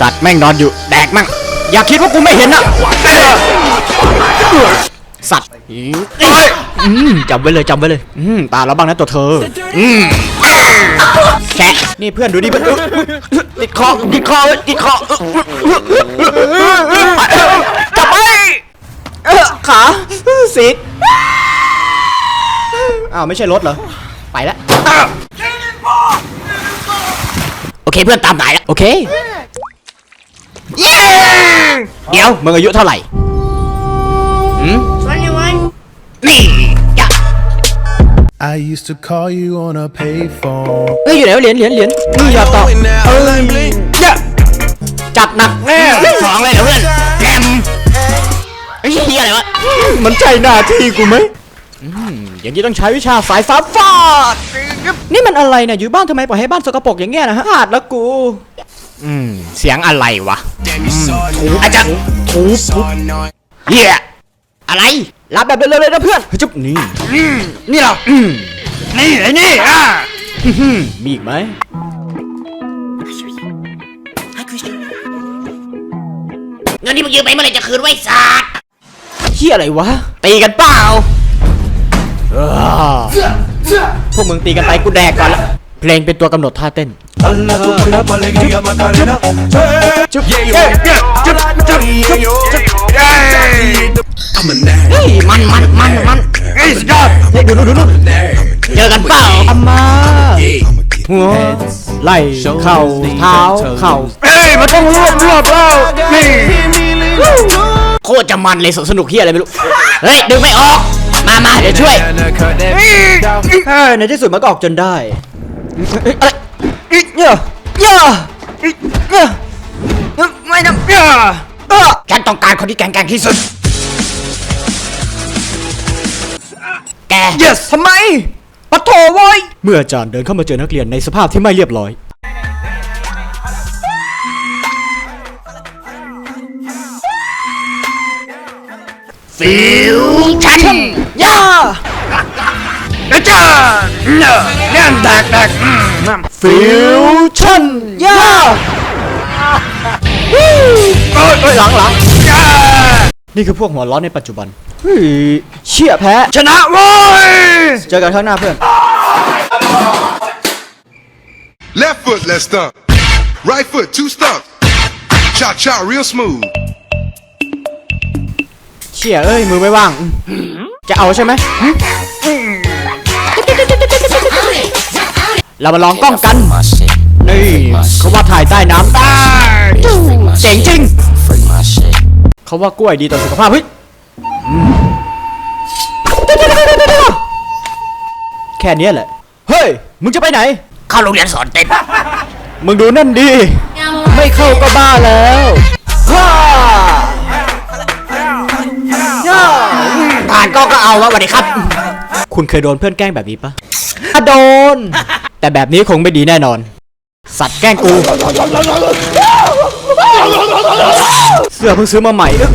สัตว์แม่งนอนอยู่แดกมั่งอย่าคิดว่ากูไม่เห็นนะสัตว์อืมจำไว้เลยจำไว้เลยอืมตาเราบ้างนะตัวเธออืมแกะนี่เพื่อนดูดิเพื่อนอุ๊ยติดคอติดคอติดคอจับไปเอ้อขาสิทธิ์อ้าวไม่ใช่รถเหรอ ไปแล้ว โอเคเพื่อนตามไหนแล้วโอเคเย้เดี๋ยวมึงอายุเท่าไหร่หืมนี่ยะ I used to call you on a payphone. เฮ้ยอยู่ไหนวะเหรียญเหรียญเหรียญนี่อย่าตอบเอ้ยยะจัดหนักแน่สองเลยเหรอเพื่อนแกมไอ้เหี้ยอะไรวะมันใช่หน้าที่กูไหม อืมอย่างนี้ต้องใช้วิชาสายฟ้าฟาดนี่มันอะไรเนี่ยอยู่บ้านทำไมปล่อยให้บ้านสกปรกอย่างเงี้ยนะฮะพลาดแล้วกู อืม เสียงอะไรวะอาจารย์ทุบทุบเหี้ยอะไรรับแบบเร็วๆเลยนะเพื่อนจุ๊บนี่นี่เราอืมนี่ไอ้นี่อะอื้อหือมีอีกไหมเงินที่มึงยืมไปเมื่อไหร่จะคืนไว้ศาสตร์เฮียอะไรวะตีกันเปล่า วกมึงตีกันไปกูแดกก่อนละเพลงเป็นตัวกำหนดท่าเต้น Dala tu cuerpo alegría Macarena. Chup, Yeah, yeah, yeah, chup, chup, chup, chup. เฮ้ยมันมันมันมันเฮ้ยสุดยอดเฮ้ยดูดูดูดูเจอกันเปล่าอามาหัวไหล่เข่าเท้าเข่าเฮ้ยมันต้องรวบรวบแล้วนี่โคตรจะมันเลยสนุกเฮียอะไรไม่รู้เฮ้ยดึงไม่ออก มามาเดี๋ยวช่วยเฮ้ยในที่สุดมันก็ออกจนได้เฮ้ยอะไรอีกเนี่ยเนี่ยอีกเนี่ยไม่นะเนี่ยเออฉันต้องการคนที่แกร่งแกร่งที่สุด แก yes ทำไมปะโถโว้ยเมื่ออาจารย์เดินเข้ามาเจอนักเรียนในสภาพที่ไม่เรียบร้อย ฟิวชั่นย่าอาจารย์เนี่ยเนี่ยแตกแตกฟิวชั่นย่าเอ้ยเอ้ยหลังหลังย่านี่คือพวกหัวร้อนในปัจจุบันเฮ้ยเชี่ยแพ้ ชนะเว้ยเจอกันข้างหน้าเพื่อน Left foot, let's stomp. Right foot, two stumps. Cha cha, real smooth. เชี่ยเอ้ยมือไม่ว่าง จะเอาใช่ไหมเรามาลองกล้องกันนี่เขาว่าถ่ายใต้น้ำได้เจ๋งจริงเขาว่ากล้วยดีต่อสุขภาพเฮ้ยอืมแค่เนี้ยแหละ เฮ้ย มึงจะไปไหน เข้าโรงเรียนสอนเต้น มึงดูนั่นดิไม่เข้าก็บ้าแล้วานก็ก็เอาวะสวัสดีครับ คุณเคยโดนเพื่อนแกล้งแบบนี้ปะอะโดน แต่แบบนี้คงไม่ดีแน่นอน สัตว์แกล้งกู เสื้อเพิ่งซื้อมาใหม่เอ้ย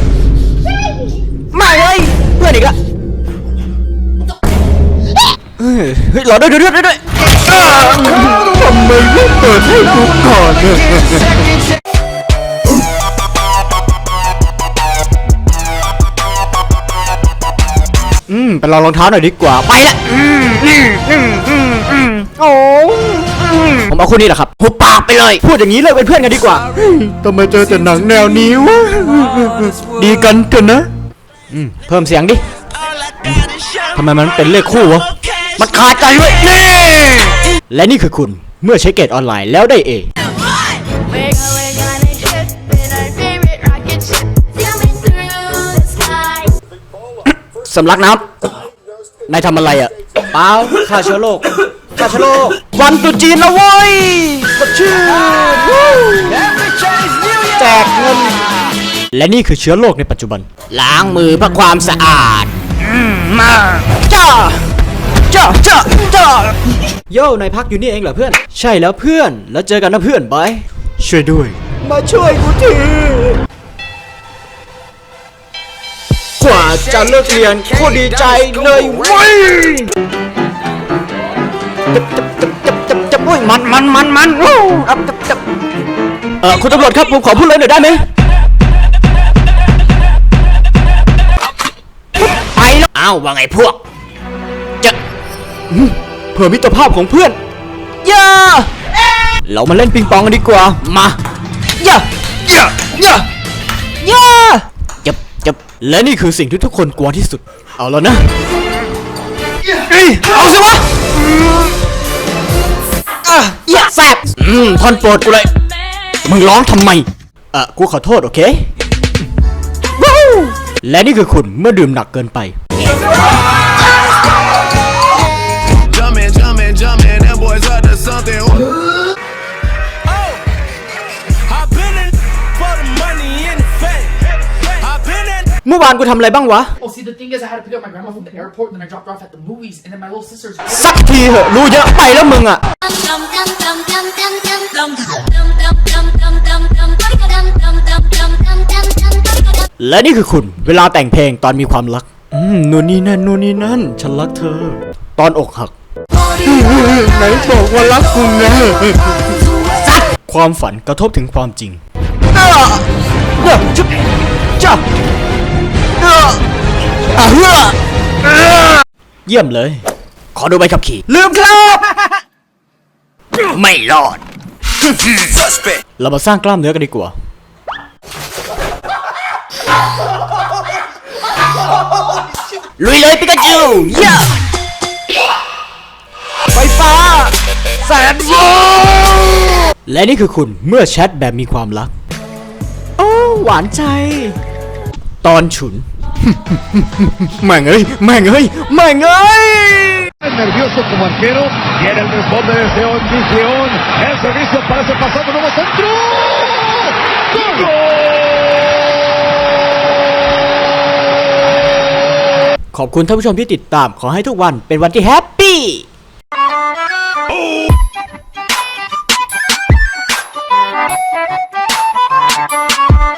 ไม่เลยเพื่อนอีกละเฮ้ยเฮ้ยรอด้วยด้วยด้วยด้วยอ้าวทำไมไม่เปิดให้กูก่อนเนี่ย ลองรองเท้าหน่อยดีกว่า ไปละอืมอืมอืมอืมอืมโอ้อืมผมเอาคู่นี้แหละครับหุบปากไปเลย พูดอย่างนี้เลยเป็นเพื่อนกันดีกว่าทำไมเจอแต่หนังแนวนี้วะดีกันเถอะนะอืมเพิ่มเสียงดิทำไมมันเป็นเลขคู่วะมันขาดใจไว้ยนี่และนี่คือคุณเมื่อใช้เกตออนไลน์แล้วได้เอ Wiggle, wiggle, and trip in our favorite rocket ship, zooming through the sky. สำลักน้ำ นายทำอะไรอะ เปล่าฆ่าเชื้อโรคฆ่าเชื้อโรควันตรุษจีนแล้วเว้ยสดชื่นวู้แจกเงิน และนี่คือเชื้อโรคในปัจจุบัน ล้างมือเพื่อความสะอาดมาจ้าจ้าจ้าจ้าโย่นายพักอยู่นี่เองเหรอเพื่อน ใช่แล้วเพื่อน แล้วเจอกันนะเพื่อนบายช่วยด้วย มาช่วยกูที จะเลิกเรียนโคตรดีใจเลยเว้ยจับจับจับจับจับจับเว้ยมันมันมันมันวู้อับจับจับเออคุณตำรวจครับผมขอพูดเลยหน่อยได้ไหมไปแล้วอ้าวว่าไงพวกจะเพื่อมิตรภาพของเพื่อนย่าเรามาเล่นปิงปองกันดีกว่ามาย่าย่าย่าย่าจะจะ และนี่คือสิ่งที่ทุกคนกลัวที่สุด เอาแล้วนะเอ้ยเอาสิวะอะอย่าแซบอืมท่อนโปรดกูเลย มึงร้องทำไมเออกูขอโทษ โอเคว้าวและนี่คือคุณเมื่อดื่มหนักเกินไป Jumping, าลกูทำอะไรบ้างวะสักทีเหอะรู้เยอะไปแล้วมึงอะ และนี่คือคุณเวลาแต่งเพลงตอนมีความรัก อืมนู่นนี่นั่นนู่นนี่นั่น ฉันรักเธอ ตอนอกหักไหนบอกว่ารักคุณนะความฝันกระทบถึงความจริงจ้า อะเฮ้อเยี่ยมเลย ขอดูใบขับขี่ ลืมครับ ไม่รอด เรามาสร้างกล้ามเนื้อกันดีกว่า ลุยเลยปิกาจูย่าไฟฟ้า แสนโวลต์และนี่คือคุณเมื่อแชทแบบมีความรัก โอ้ หวานใจ ตอนฉุน แม่งเอ้ยแม่งเอ้ยแม่งเอ้ย nervioso como arquero, viene el rebote desde Ongi León, el servicio parece pasado, nuevo centro. ¡Gol! ขอบคุณท่านผู้ชมที่ติดตาม ขอให้ทุกวันเป็นวันที่แฮปปี้